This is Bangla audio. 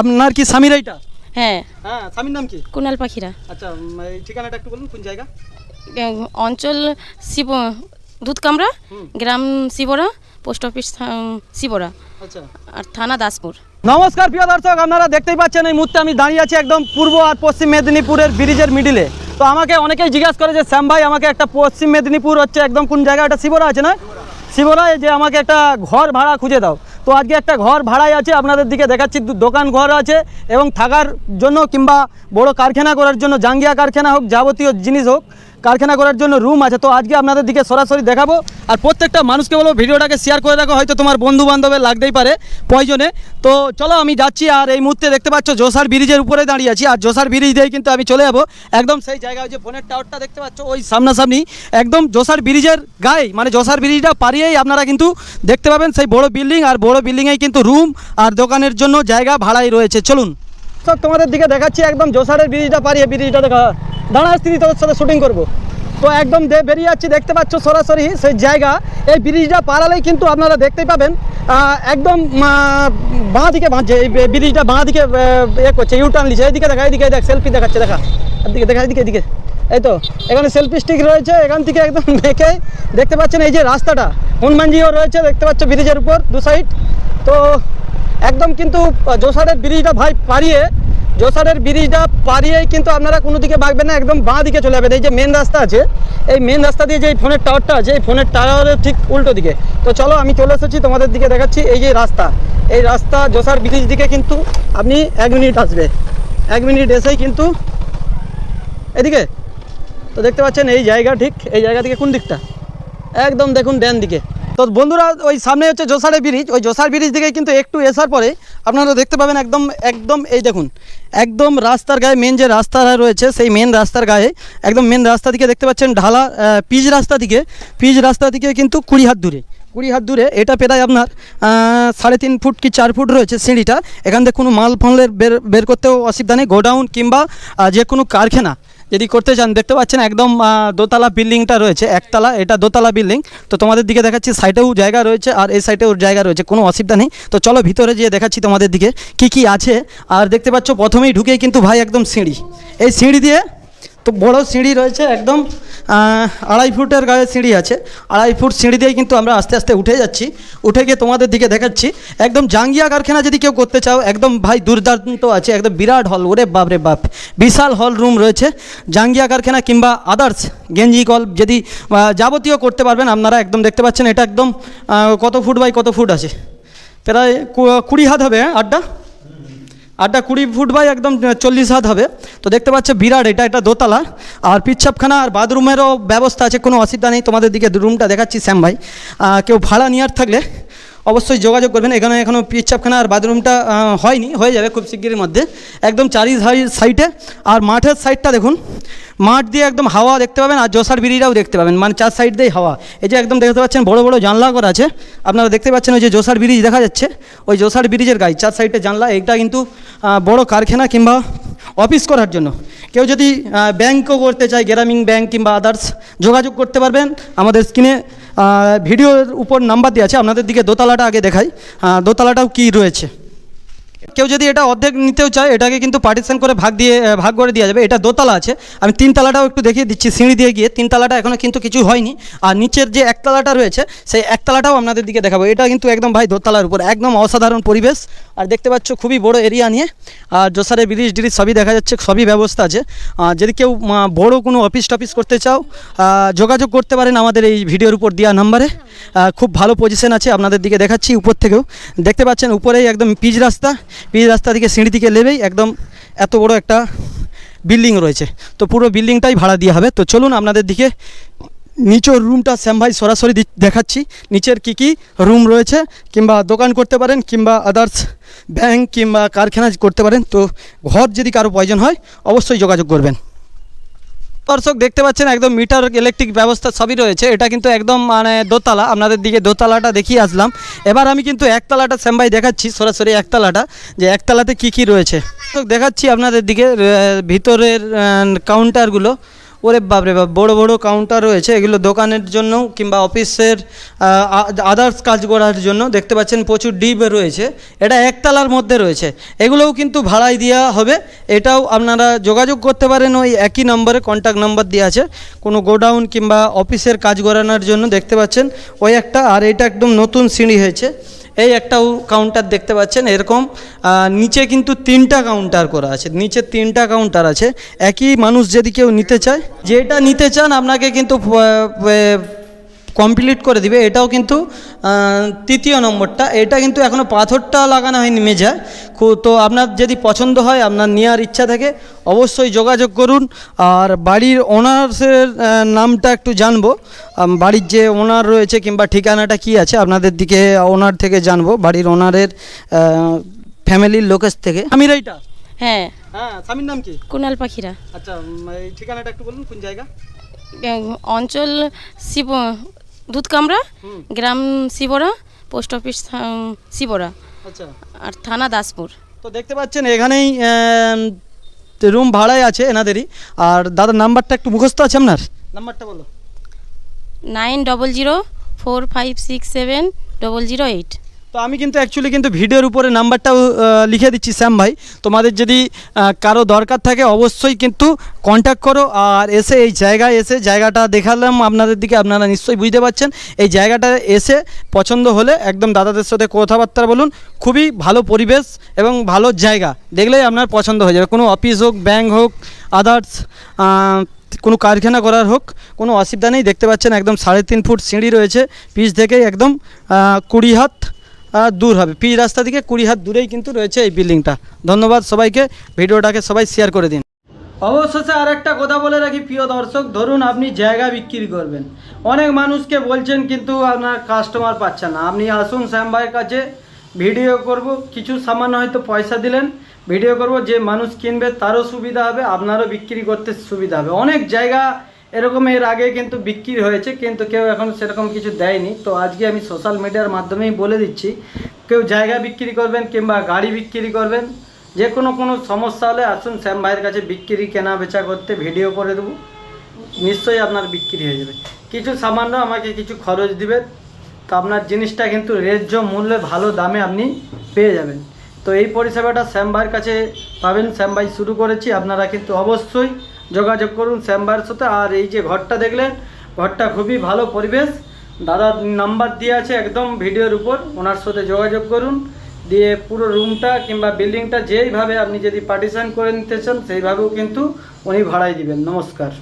আপনার কি স্বামীর এইটা? হ্যাঁ। হ্যাঁ স্বামীর নাম কি? কুনাল পাখিরা। আচ্ছা এই ঠিকানাটা একটু বলুন কোন জায়গা? অঞ্চল শিব দুধকামরা। গ্রাম শিবরা পোস্ট অফিস শিবরা। আচ্ছা। আর থানা দাসপুর। নমস্কার প্রিয় দর্শক আপনারা দেখতেই পাচ্ছেন এই মুহূর্তে আমি দাঁড়িয়ে আছি একদম পূর্ব আর পশ্চিম মেদিনীপুরের ব্রিজের মিডিলে তো আমাকে অনেকেই জিজ্ঞাসা করে যে শ্যাম ভাই আমাকে একটা পশ্চিম মেদিনীপুর হচ্ছে একদম কোন জায়গা? একটা শিবরা আছে না? শিবরায় যে আমাকে একটা ঘর ভাড়া খুঁজে দাও। তো আজকে একটা ঘর ভাড়ায় আছে, আপনাদের দিকে দেখাচ্ছি দোকান ঘর আছে এবং থাকার জন্য কিংবা বড় কারখানা করার জন্য জাঙ্গিয়া কারখানা হোক, যাবতীয় জিনিস হোক কারখানা করার জন্য রুম আছে। তো আজকে আপনাদের দিকে সরাসরি দেখাবো। আর প্রত্যেকটা মানুষকে বলব, ভিডিওটাকে শেয়ার করে রাখো। হয়তো তোমার বন্ধু বান্ধবের লাগতেই পারে, প্রয়োজনে। তো চলো আমি যাচ্ছি আর এই মুহূর্তে দেখতে পাচ্ছ, জোসার ব্রিজের উপরে দাঁড়িয়ে আছি। আর জোসার ব্রিজ দিয়ে কিন্তু আমি চলে যাব। একদম সেই জায়গায় যে ফোনের টাওয়ারটা দেখতে পাচ্ছ, ওই সামনাসামনি। একদম জোসার ব্রিজের গায়ে মানে জোসার ব্রিজটা পারিয়েই আপনারা কিন্তু দেখতে পাবেন সেই বড় বিল্ডিং আর বড় বিল্ডিংয়েই কিন্তু রুম আর দোকানের জন্য জায়গা ভাড়াই রয়েছে। চলুন। সব তোমাদের দিকে দেখাচ্ছি, একদম জোসারের ব্রিজটা পারিয়ে ব্রিজটা দেখা দাঁড়া স্ত্রী তোর সাথে শুটিং করব। তো একদম বেরিয়ে যাচ্ছি, দেখতে পাচ্ছ সরাসরি সেই জায়গা। এই ব্রিজটা পারালেই কিন্তু আপনারা দেখতেই পাবেন একদম বাঁ দিকে বাঁধছে এই ব্রিজটা বাঁ দিকে এ করছে ইউটার্ন নিচ্ছে এইদিকে দেখা, এইদিকে দেখ সেলফি দেখাচ্ছে, দেখা। এদিকে দেখা, এদিকে এদিকে। এই তো, এখানে সেলফি স্টিক রয়েছে, এখান থেকে একদম দেখে দেখতে পাচ্ছেন এই যে রাস্তাটা। হনুমানজিও রয়েছে, দেখতে পাচ্ছ ব্রিজের উপর, দু সাইড তো একদম কিন্তু জোসারের ব্রিজটা ভাই পারিয়ে জোসারের ব্রিজটা পারিয়েই কিন্তু আপনারা কোনো দিকে বাঁকবেন না, একদম বাঁ দিকে চলে যাবেন। এই যে মেন রাস্তা আছে, এই মেন রাস্তা দিয়ে যে এই ফোনের টাওয়ারটা আছে, এই ফোনের টাওয়ারের ঠিক উল্টো দিকে। তো চলো আমি চলে এসেছি, তোমাদের দিকে দেখাচ্ছি এই যে রাস্তা। এই রাস্তা জোসার ব্রিজ দিকে কিন্তু আপনি এক মিনিট আসবে। এক মিনিট এসেই কিন্তু এদিকে। তো দেখতে পাচ্ছেন এই জায়গা ঠিক, এই জায়গা থেকে কোন দিকটা? একদম দেখুন ড্যান দিকে। তো বন্ধুরা, ওই সামনে হচ্ছে জোসারে ব্রিজ। ওই জোসার ব্রিজ দিকে কিন্তু একটু এসার পরে আপনারা দেখতে পাবেন একদম একদম এই দেখুন, একদম রাস্তার গায়ে মেন যে রাস্তা রয়েছে, সেই মেন রাস্তার গায়ে, একদম মেন রাস্তা দিকে দেখতে পাচ্ছেন ঢালা পিচ রাস্তা দিকে। পিচ রাস্তা দিকে কিন্তু কুড়ি হাত দূরে, কুড়ি হাত দূরে। এটা প্রায় আপনার সাড়ে তিন ফুট কি চার ফুট রয়েছে সিঁড়িটা। এখান থেকে কোনো মাল ফলের বের বের করতেও অসুবিধা নেই। গোডাউন কিংবা যে কোনো কারখানা। যদি করতে চান, দেখতে পাচ্ছেন একদম দোতলা বিল্ডিংটা রয়েছে, একতলা, এটা দোতলা বিল্ডিং। তো তোমাদের দিকে দেখাচ্ছি, সাইডেও জায়গা রয়েছে, আর এই সাইডেও জায়গা রয়েছে, কোনো অসুবিধা নেই। তো চলো ভিতরে যেয়ে দেখাচ্ছি তোমাদের দিকে, কি কি আছে। আর দেখতে পাচ্ছ, প্রথমেই ঢুকেই কিন্তু ভাই একদম সিঁড়ি। এই সিঁড়ি দিয়ে, তো বড় সিঁড়ি রয়েছে একদম আড়াই ফুটের গায়ে সিঁড়ি আছে। আড়াই ফুট সিঁড়ি দিয়ে কিন্তু আমরা আস্তে আস্তে উঠে যাচ্ছি। উঠে গিয়ে তোমাদের দিকে দেখাচ্ছি। একদম জাঙ্গিয়া কারখানা যদি কেউ করতে চাও একদম ভাই দুর্দান্ত আছে একদম বিরাট হল ওরে বাপ রে বাপ। বিশাল হল রুম রয়েছে। জাঙ্গিয়া কারখানা কিংবা আদার্স গেঞ্জি কল যদি যাবতীয় করতে পারবেন আপনারা একদম দেখতে পাচ্ছেন এটা একদম কত ফুট বাই কত ফুট আছে? প্রায় কুড়ি হাত হবে হ্যাঁ, আড্ডা? আটটা কুড়ি ফুট বাই একদম চল্লিশ হাত হবে। তো দেখতে পাচ্ছ বিরাট, এটা এটা দোতলা। আর পিচ্ছাপখানা আর বাথরুমেরও ব্যবস্থা আছে, কোনো অসুবিধা নেই। তোমাদের দিকে রুমটা দেখাচ্ছি, শ্যাম ভাই। কেউ ভাড়া নেওয়ার থাকলে অবশ্যই যোগাযোগ করবেন। এখানে এখনও পিচ্ছাপখানা আর বাথরুমটা হয়নি, হয়ে যাবে খুব শিগগিরের মধ্যে। একদম চারি সাইডে। আর মাঠের সাইডটা দেখুন মাঠ দিয়ে একদম হাওয়া দেখতে পাবেন আর জোসার বিড়িটাও দেখতে পাবেন। মানে চার সাইড দিয়েই হাওয়া। এই যে একদম দেখতে পাচ্ছেন বড় বড় জানলা করা আছে। আপনারা দেখতে পাচ্ছেন ওই যে জোসার ব্রিজ দেখা যাচ্ছে। ওই জোসার ব্রিজের গায়ে চার সাইডে জানলা এটা কিন্তু বড় কারখানা কিংবা অফিস করার জন্য। কেউ যদি ব্যাংকও করতে চায়, গ্রামীণ ব্যাংক কিংবা আদার্স যোগাযোগ করতে পারবেন। আমাদের স্ক্রিনে ভিডিওর উপর নাম্বার দেওয়া আছে। আপনাদের দিকে দোতলাটা আগে দেখাই। দোতলাটাও কী রয়েছে? কেউ যদি এটা অর্ধেক নিতেও চায়, এটাকে কিন্তু পার্টিশন করে ভাগ দিয়ে ভাগ করে দেওয়া যাবে। এটা দোতলা আছে। আমি তিনতলাটাও একটু দেখিয়ে দিচ্ছি, সিঁড়ি দিয়ে গিয়ে। তিনতলাটা এখনও কিন্তু কিছু হয়নি। আর নিচের যে একতলাটা রয়েছে, সেই একতলাটাও আপনাদের দিকে দেখাবো। এটা কিন্তু একদম ভাই দোতলার উপর, একদম অসাধারণ পরিবেশ। আর দেখতে পাচ্ছ, খুবই বড় এরিয়া নিয়ে। আর জোসারে ব্রিজ ডিরিজ সবই দেখা যাচ্ছে, সবই ব্যবস্থা আছে। যদি কেউ বড় কোনো অফিস টফিস করতে চাও যোগাযোগ করতে পারেন আমাদের এই ভিডিওর উপর দেওয়া নাম্বারে। খুব ভালো পজিশন আছে, আপনাদের দিকে দেখাচ্ছি উপর থেকেও। দেখতে পাচ্ছেন, উপরেই একদম পিচ রাস্তা। পিচ রাস্তা থেকে সিঁড়ি থেকে নেবেই একদম এত বড় একটা বিল্ডিং রয়েছে। তো পুরো বিল্ডিংটাই ভাড়া দিয়ে হবে। তো চলুন আপনাদের দিকে নিচের রুমটা শ্যাম ভাই সরাসরি দেখাচ্ছি। নিচের কি কি রুম রয়েছে কিংবা দোকান করতে পারেন কিংবা আদার্স ব্যাংক কিংবা কারখানা করতে পারেন। তো ঘর যদি কারও প্রয়োজন হয়, অবশ্যই যোগাযোগ করবেন। দর্শক দেখতে পাচ্ছেন একদম মিটার ইলেকট্রিক ব্যবস্থা সবই রয়েছে। এটা কিন্তু একদম মানে দোতলা, আপনাদের দিকে দোতলাটা দেখিয়ে আসলাম। এবার আমি কিন্তু একতলাটা শ্যামবাই দেখাচ্ছি, সরাসরি একতলাটা, যে একতলাতে কি কি রয়েছে। দেখাচ্ছি আপনাদের দিকে ভিতরের কাউন্টারগুলো ওরে বাপরে বাপ, বড় বড় কাউন্টার রয়েছে, এগুলো দোকানের জন্য কিংবা অফিসের আদার্স কাজ করার জন্য দেখতে পাচ্ছেন প্রচুর ডিপ রয়েছে, এটা একতলার মধ্যে রয়েছে, এগুলোও কিন্তু ভাড়ায় দেওয়া হবে, এটাও আপনারা যোগাযোগ করতে পারেন, ওই একই নম্বরে কন্ট্যাক্ট নাম্বার দেওয়া আছে, কোনো গোডাউন কিংবা অফিসের কাজ করানোর জন্য দেখতে পাচ্ছেন, ওই একটা, আর এটা একদম নতুন সিঁড়ি হয়েছে এই একটাও কাউন্টার দেখতে পাচ্ছেন, এরকম নিচে কিন্তু তিনটা কাউন্টার করা আছে, নিচে তিনটা কাউন্টার আছে। একই মানুষ যদি কেউ নিতে চায়, যেটা নিতে চান, আপনাকে কিন্তু কমপ্লিট করে দিবে। এটাও কিন্তু তৃতীয় নম্বরটা। এটা কিন্তু এখনও পাথরটা লাগানো হয়নি মেঝায় তো আপনার যদি পছন্দ হয় আপনার নেওয়ার ইচ্ছা থাকে অবশ্যই যোগাযোগ করুন। আর বাড়ির ওনার্সের নামটা একটু জানব। বাড়ির যে ওনার রয়েছে কিংবা ঠিকানাটা কি আছে আপনাদের দিকে ওনার থেকে জানব। বাড়ির ওনারের ফ্যামিলির লোকের থেকে। আমির এইটা হ্যাঁ। হ্যাঁ স্বামীর নাম কি? কুনাল পাখিরা। আচ্ছা ঠিকানাটা একটু বলুন কোন জায়গা? অঞ্চল শিব দুধকামরা কামড়া গ্রাম শিবরা পোস্ট অফিস শিবরা। আচ্ছা। আর থানা দাসপুর। তো দেখতে পাচ্ছেন এখানেই রুম ভাড়ায় আছে এনাদেরই। আর দাদার নাম্বারটা একটু মুখস্থ আছে আপনার? নাম্বারটা বলো। Nine double zero four five six seven double zero eight. তো আমি কিন্তু অ্যাকচুয়ালি কিন্তু ভিডিওর উপরে নাম্বারটাও লিখে দিচ্ছি শ্যাম ভাই। তোমাদের যদি কারও দরকার থাকে অবশ্যই কিন্তু কন্ট্যাক্ট করো। আর এসে এই জায়গায় এসে জায়গাটা দেখালাম আপনাদের দিকে, আপনারা নিশ্চয়ই বুঝতে পারছেন। এই জায়গাটা এসে পছন্দ হলে একদম দাদাদের সাথে কথাবার্তা বলুন। খুবই ভালো পরিবেশ এবং ভালো জায়গা। দেখলেই আপনার পছন্দ হয়ে যাবে। কোনো অফিস হোক, ব্যাংক হোক আদার্স কোনো কারখানা করার হোক, কোনো অসুবিধা নেই। দেখতে পাচ্ছেন একদম সাড়ে তিন ফুট সিঁড়ি রয়েছে। পিচ থেকেই একদম কুড়ি হাত দূর হবে। পিচ রাস্তা থেকে কুড়ি হাত দূরেই কিন্তু রয়েছে এই বিল্ডিংটা ধন্যবাদ সবাইকে। ভিডিওটাকে সবাই শেয়ার করে দিন। অবশেষে আর একটা কথা বলে রাখি, প্রিয় দর্শক, ধরুন আপনি জায়গা বিক্রি করবেন। অনেক মানুষকে বলছেন কিন্তু আপনার কাস্টমার পাচ্ছেন না। আপনি আসুন শ্যাম ভাইয়ের কাছে ভিডিও করব। কিছু সামান্য হয়তো পয়সা দিলেন ভিডিও করব। যে মানুষ কিনবে, তারও সুবিধা হবে, আপনারও বিক্রি করতে সুবিধা হবে। অনেক জায়গা এরকম এর আগে কিন্তু বিক্রি হয়েছে, কিন্তু কেউ এখন সেরকম কিছু দেয়নি। তো আজকে আমি সোশ্যাল মিডিয়ার মাধ্যমেই বলে দিচ্ছি, কেউ জায়গা বিক্রি করবেন কিংবা গাড়ি বিক্রি করবেন যে কোনো কোনো সমস্যা হলে আসুন শ্যাম ভাইয়ের কাছে বিক্রি, কেনা বেচা করতে ভিডিও করে দেবো। নিশ্চয়ই আপনার বিক্রি হয়ে যাবে। কিছু সামান্য আমাকে কিছু খরচ দিবে তো আপনার জিনিসটা কিন্তু ন্যায্য মূল্যে ভালো দামে আপনি পেয়ে যাবেন। তো এই পরিষেবাটা শ্যাম ভাইয়ের কাছে পাবেন। শ্যাম ভাই শুরু করেছি, আপনারা কিন্তু অবশ্যই যোগাযোগ করুন শ্যাম সাথে। আর এই যে ঘরটা দেখলেন, ঘরটা খুবই ভালো পরিবেশ। দাদার নাম্বার দিয়ে আছে একদম ভিডিওর উপর, ওনার সাথে যোগাযোগ করুন। দিয়ে পুরো রুমটা কিংবা বিল্ডিংটা যেইভাবে আপনি যদি পার্টিশন করে নিতে চান, সেইভাবেও কিন্তু উনি ভাড়াই দিবেন। নমস্কার।